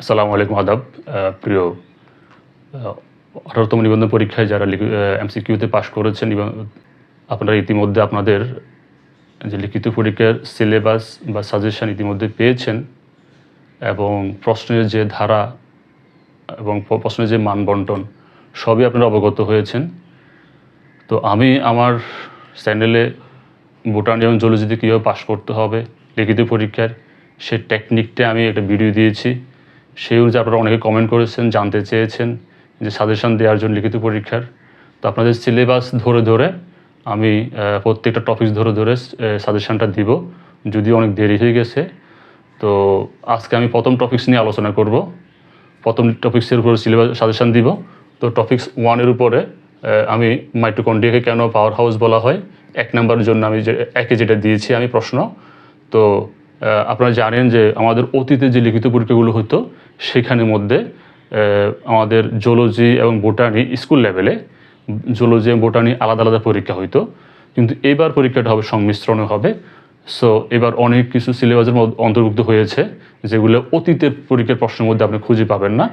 আসসালামু আলাইকুম, আদাব। প্রিয় আঠারোতম নিবন্ধন পরীক্ষায় যারা এমসিকিউতে পাশ করেছেন এবং আপনারা ইতিমধ্যে আপনাদের যে লিখিত পরীক্ষার সিলেবাস বা সাজেশন ইতিমধ্যে পেয়েছেন এবং প্রশ্নের যে ধারা এবং প্রশ্নের যে মানবন্টন, সবই আপনারা অবগত হয়েছেন। তো আমি আমার চ্যানেলে বোটানি এবং জলজিতে কীভাবে পাশ করতে হবে, লিখিত পরীক্ষার সে টেকনিকটা আমি একটা ভিডিও দিয়েছি। সেই অনুযায়ী আপনারা অনেকে কমেন্ট করেছেন, জানতে চেয়েছেন যে সাজেশন দেওয়ার জন্য লিখিত পরীক্ষার। তো আপনাদের সিলেবাস ধরে ধরে আমি প্রত্যেকটা টপিক ধরে ধরে সাজেশনটা দিব। যদিও অনেক দেরি হয়ে গেছে। তো আজকে আমি প্রথম টপিক্স নিয়ে আলোচনা করব। প্রথম টপিক্সের উপরে সিলেবাস সাজেশান দিব। তো টপিক্স ওয়ানের উপরে আমি মাইটোকন্ড্রিয়াকে কেন পাওয়ার হাউস বলা হয়? এক নম্বরের জন্য আমি যে, একে যেটা দিয়েছি আমি প্রশ্ন। তো আপনারা জানেন যে আমাদের অতীতে যে লিখিত পরীক্ষাগুলো হতো, সেখানে মধ্যে আমাদের জোলজি এবং বোটানি স্কুল লেভেলে জোলজি এবং বোটানি আলাদা আলাদা পরীক্ষা হইতো। কিন্তু এবার পরীক্ষাটা হবে সংমিশ্রণে হবে। সো এবার অনেক কিছু সিলেবাসের অন্তর্ভুক্ত হয়েছে, যেগুলো অতীতের পরীক্ষার প্রশ্নের মধ্যে আপনি খুঁজে পাবেন না।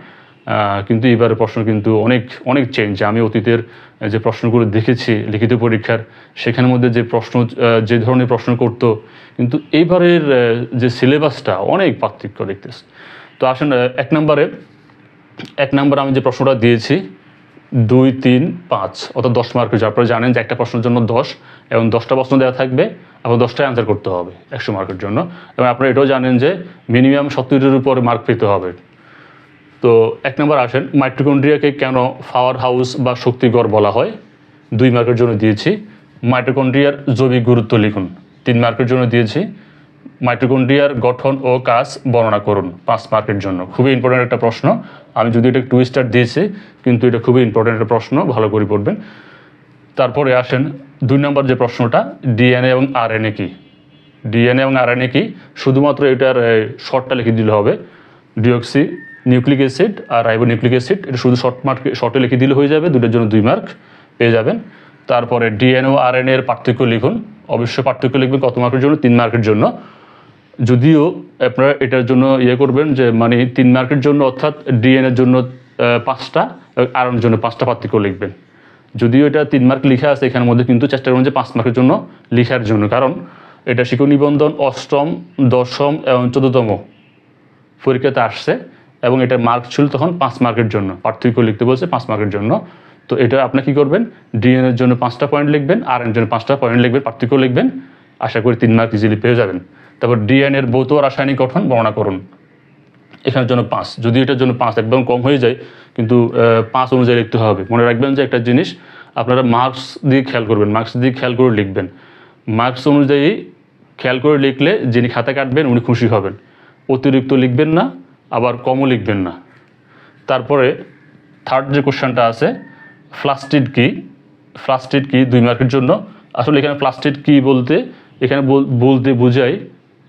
কিন্তু এবারের প্রশ্ন কিন্তু অনেক অনেক চেঞ্জ আমি অতীতের যে প্রশ্নগুলো দেখেছি, লিখিত পরীক্ষার, সেখানের মধ্যে যে প্রশ্ন যে ধরনের প্রশ্ন করতো, কিন্তু এইবারের যে সিলেবাসটা অনেক পার্থক্য দেখতেছে। তো আসেন এক নম্বরে এক নম্বরে আমি যে প্রশ্নটা দিয়েছি, দুই, তিন, পাঁচ, অর্থাৎ দশ মার্কের জন্য আপনারা জানেন যে একটা প্রশ্নের জন্য দশ, এবং দশটা প্রশ্ন দেওয়া থাকবে এবং দশটায় অ্যান্সার করতে হবে একশো মার্কের জন্য। এবং আপনারা এটাও জানেন যে মিনিমাম সত্তরের উপরে মার্ক পেতে হবে। তো এক নম্বর আসেন, মাইটোকন্ড্রিয়াকে কেন পাওয়ার হাউস বা শক্তিগড় বলা হয়? দুই মার্কের জন্য দিয়েছি। মাইটোকন্ড্রিয়ার জৈবিক গুরুত্ব লিখুন। তিন মার্কের জন্য দিয়েছি। মাইটোকন্ড্রিয়ার গঠন ও কাজ বর্ণনা করুন পাঁচ মার্কের জন্য। খুবই ইম্পর্ট্যান্ট একটা প্রশ্ন। আমি যদি এটা টু স্টার দিয়েছি, কিন্তু এটা খুবই ইম্পর্ট্যান্ট একটা প্রশ্ন, ভালো করে পড়বেন। তারপরে আসেন দুই নম্বর যে প্রশ্নটা, ডিএনএ এবং আরএনএ কি? ডিএনএ এবং আরএনএ কি? শুধুমাত্র এটার শর্টটা লিখে দিলে হবে। ডিঅক্সি নিউক্লিক অ্যাসিড আর রাইবো নিউক্লিক অ্যাসিড, এটা শুধু শর্ট মার্ক শর্টে লিখে দিলে হয়ে যাবে দুটোর জন্য দুই মার্ক পেয়ে যাবেন। তারপরে ডিএনও আরএনএ এর পার্থক্য লিখুন। অবশ্যই পার্থক্য লিখবেন কত মার্কের জন্য? তিন মার্কের জন্য। যদিও আপনারা এটার জন্য ইয়ে করবেন যে মানে তিন মার্কের জন্য অর্থাৎ ডিএনএর জন্য পাঁচটা আরএর জন্য পাঁচটা পার্থক্য লিখবেন। যদিও এটা তিন মার্ক লিখা আছে, এখানের মধ্যে কিন্তু চেষ্টা করুন যে পাঁচ মার্কের জন্য লিখার জন্য, কারণ এটা শিক্ষক নিবন্ধন অষ্টম, দশম এবং চোদ্দতম পরীক্ষাতে আসছে। এবং এটার মার্ক ছিল তখন পাঁচ মার্কের জন্য। পার্থক্য লিখতে বলছে পাঁচ মার্কের জন্য। তো এটা আপনি কি করবেন? ডিএন এর জন্য পাঁচটা পয়েন্ট লিখবেন আর এর জন্য পাঁচটা পয়েন্ট লিখবেন, পার্থক্য লিখবেন। আশা করি তিন মার্ক ইজিলি পেয়ে যাবেন। তারপর ডিএন এর ভৌত রাসায়নিক গঠন বর্ণনা করুন। এখানের জন্য পাঁচ। যদি এটার জন্য পাঁচ একদম কম হয়ে যায়, কিন্তু পাঁচ অনুযায়ী লিখতে হবে। মনে রাখবেন যে একটা জিনিস আপনারা মার্কস দিয়ে খেয়াল করবেন মার্কস দিয়ে খেয়াল করে লিখবেন। মার্কস অনুযায়ী খেয়াল করে লিখলে যিনি খাতা কাটবেন, উনি খুশি হবেন। অতিরিক্ত লিখবেন না। আবার কমও লিখবেন না। তারপরে থার্ড যে কোশ্চেনটা আছে ফ্লাস্টিড কি? ফ্লাস্টিড কি দুই মার্কের জন্য? আসলে এখানে ফ্লাস্টিড কি বলতে, এখানে বল- বলতে বোঝায়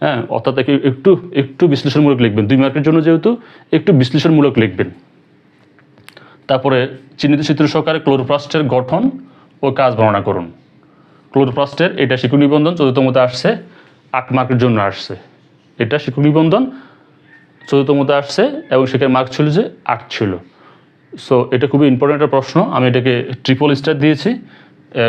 হ্যাঁ অর্থাৎ একে একটু একটু বিশ্লেষণমূলক লিখবেন। দুই মার্কের জন্য যেহেতু, একটু বিশ্লেষণমূলক লিখবেন। তারপরে চিহ্নিত চিত্র সহকারে ক্লোরোপ্লাস্টের গঠন ও কাজ বর্ণনা করুন। ক্লোরোপ্লাস্টের, এটা শিক্ষক নিবন্ধন চতুর্থমতে আসছে, আট মার্কের জন্য আসছে। এটা শিক্ষক নিবন্ধন চতুর্থমতে আসছে এবং সেখানে মার্ক ছিল যে আট ছিল। সো এটা খুবই ইম্পর্ট্যান্ট একটা প্রশ্ন। আমি এটাকে ট্রিপল স্টার দিয়েছি।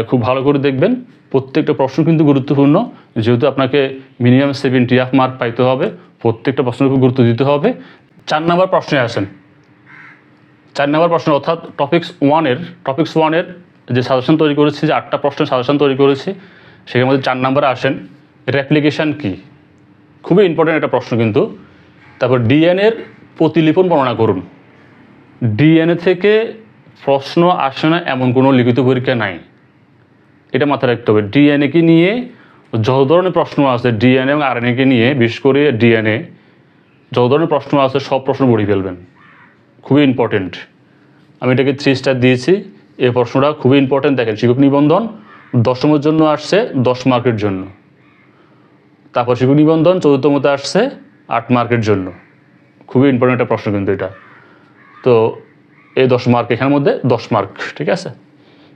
খুব ভালো করে দেখবেন। প্রত্যেকটা প্রশ্ন কিন্তু গুরুত্বপূর্ণ। যেহেতু আপনাকে মিনিমাম সেভেন্টি হাফ মার্ক পাইতে হবে, প্রত্যেকটা প্রশ্নের উপর গুরুত্ব দিতে হবে। চার নাম্বার প্রশ্নে আসেন। চার নম্বর প্রশ্ন, অর্থাৎ টপিক্স ওয়ানের টপিক্স ওয়ানের যে সাজেশন তৈরি করেছি, যে আটটা প্রশ্নের সাজেশন তৈরি করেছি সেখানের মধ্যে চার নম্বরে আসেন। রেপ্লিকেশন কী? খুবই ইম্পর্ট্যান্ট একটা প্রশ্ন কিন্তু। তারপর ডিএনএর প্রতিলিপন বর্ণনা করুন। ডিএনএ থেকে প্রশ্ন আসে না এমন কোনো লিখিত পরীক্ষা নাই। এটা মাথায় রাখতে হবে। ডিএনএকে নিয়ে যত ধরনের প্রশ্ন আছে ডিএনএ এবং আরএনএকে নিয়ে, বিশেষ করে ডিএনএ যত ধরনের প্রশ্ন আছে সব প্রশ্ন পড়ে ফেলবেন। খুবই ইম্পর্টেন্ট আমি এটাকে থ্রি স্টার দিয়েছি। এই প্রশ্নটা খুবই ইম্পর্টেন্ট দেখেন, শিক্ষক নিবন্ধন দশমের জন্য আসছে, দশ মার্কের জন্য। তারপর শিক্ষক নিবন্ধন চতুর্থমতে আসছে আট মার্কের জন্য। খুবই ইম্পর্টেন্ট একটা প্রশ্ন কিন্তু এটা। তো এই দশ মার্ক এখানের মধ্যে দশ মার্ক, ঠিক আছে?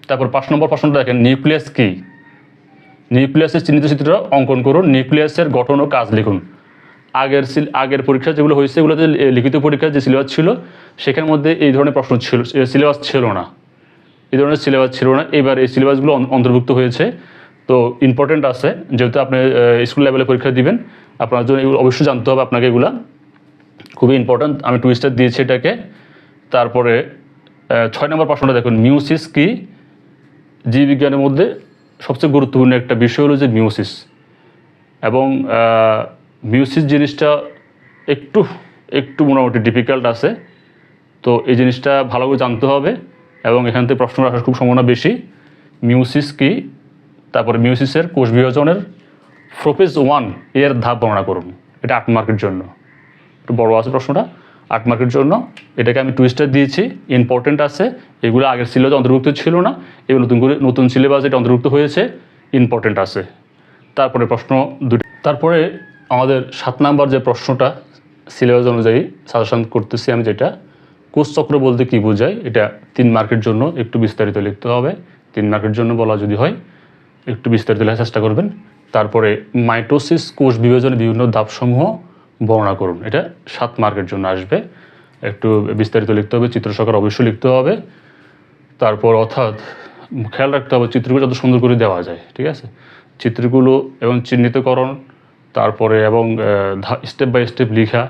তারপর পাঁচ নম্বর প্রশ্নটা দেখেন, নিউক্লিয়াস কি? নিউক্লিয়াসের চিহ্নিত চিত্র অঙ্কন করুন, নিউক্লিয়াসের গঠন ও কাজ লিখুন। আগের আগের পরীক্ষা যেগুলো হয়েছে, এগুলোতে লিখিত পরীক্ষার যে সিলেবাস ছিল, সেখানের মধ্যে এই ধরনের প্রশ্ন ছিল সিলেবাস ছিল না। এই ধরনের সিলেবাস ছিল না। এবার এই সিলেবাসগুলো অন্তর্ভুক্ত হয়েছে। তো ইম্পর্টেন্ট আছে, যেহেতু আপনি স্কুল লেভেলে পরীক্ষা দিবেন আপনার জন্য অবশ্যই জানতে হবে আপনাকে এগুলা। খুবই ইম্পর্ট্যান্ট আমি টু স্টার দিয়েছি এটাকে। তারপরে ছয় নম্বর প্রশ্নটা দেখুন মিউসিস কি? জীববিজ্ঞানের মধ্যে সবচেয়ে গুরুত্বপূর্ণ একটা বিষয় হলো যে মিউসিস এবং মিউসিস জিনিসটা একটু একটু মোটামুটি ডিফিকাল্ট আছে। তো এই জিনিসটা ভালো করে জানতে হবে এবং এখান থেকে প্রশ্ন আসার খুব সম্ভাবনা বেশি। মিউসিস কি? তারপরে মিউসিসের কোষ বিভাজনের ফ্রোপেজ ওয়ানের ধাপ বর্ণনা করুন। এটা আট মার্কের জন্য। একটু বড় আছে প্রশ্নটা। আট মার্কের জন্য। এটাকে আমি টুইস্টার দিয়েছি। ইম্পর্টেন্ট আছে। এগুলো আগের সিলেবাস অন্তর্ভুক্ত ছিল না। এবং নতুন করে নতুন সিলেবাস এটা অন্তর্ভুক্ত হয়েছে। ইম্পর্টেন্ট আছে। তারপরে প্রশ্ন দুটি। তারপরে আমাদের সাত নাম্বার যে প্রশ্নটা সিলেবাস অনুযায়ী সাজেশন করতেছি আমি যেটা, কোষ চক্র বলতে কি বোঝায়? এটা তিন মার্কের জন্য একটু বিস্তারিত লিখতে হবে। তিন মার্কের জন্য বলা যদি হয়, একটু বিস্তারিত লেখার চেষ্টা করবেন। তারপরে মাইটোসিস, কোষ বিভাজনের বিভিন্ন ধাপসমূহ বর্ণনা করুন। এটা সাত মার্কের জন্য আসবে। একটু বিস্তারিত লিখতে হবে, চিত্র সহকারে অবশ্যই লিখতে হবে। তারপর অর্থাৎ খেয়াল রাখতে হবে, চিত্রগুলো যত সুন্দর করে দেওয়া যায়, ঠিক আছে? চিত্রগুলো এবং চিহ্নিতকরণ, তারপরে এবং স্টেপ বাই স্টেপ লেখা।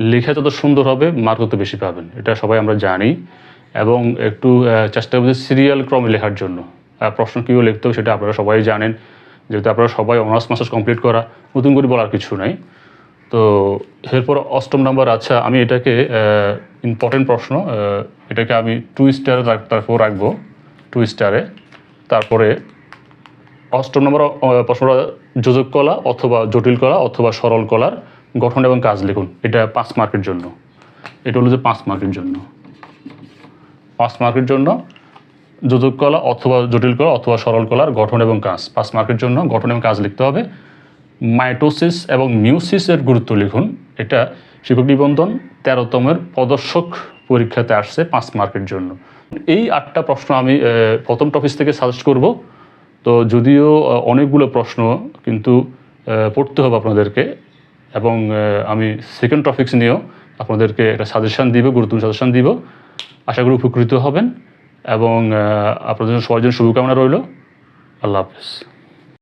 লেখা যত সুন্দর হবে মার্ক তত বেশি পাবেন। এটা সবাই আমরা জানি। এবং একটু চেষ্টা করছি সিরিয়াল ক্রমে লেখার জন্য। প্রশ্ন কীভাবে লিখতে হবে সেটা আপনারা সবাই জানেন। যেহেতু আপনারা সবাই অনার্স মাস্টার্স কমপ্লিট করা, নতুন করে বলার কিছু নাই। তো এরপর অষ্টম নাম্বার আচ্ছা আমি এটাকে ইম্পর্টেন্ট প্রশ্ন এটাকে আমি টু স্টারে তারপর রাখব টু স্টারে তারপরে অষ্টম নম্বর প্রশ্নটা যোজক কলা অথবা জটিল কলা অথবা সরল কলার গঠন এবং কাজ লিখুন। এটা পাঁচ মার্কের জন্য। এটা হলো যে পাঁচ মার্কের জন্য। পাঁচ মার্কের জন্য যোজক কলা অথবা জটিল কলা অথবা সরল কলার গঠন এবং কাজ। পাঁচ মার্কের জন্য গঠন এবং কাজ লিখতে হবে। মাইটোসিস এবং মিউসিসের গুরুত্ব লিখুন। এটা শিক্ষক নিবন্ধন তেরোতমের প্রদর্শক পরীক্ষাতে আসছে পাঁচ মার্কের জন্য। এই আটটা প্রশ্ন আমি প্রথম টপিক থেকে সাজেস্ট করব। তো যদিও অনেকগুলো প্রশ্ন কিন্তু পড়তে হবে আপনাদেরকে এবং আমি সেকেন্ড টপিক্স নিয়েও আপনাদেরকে একটা সাজেশন দিব, গুরুত্বপূর্ণ সাজেশান দিব। আশা করি উপকৃত হবেন। এবং আপনাদের সবার জন্য শুভকামনা রইল। আল্লাহ হাফেজ।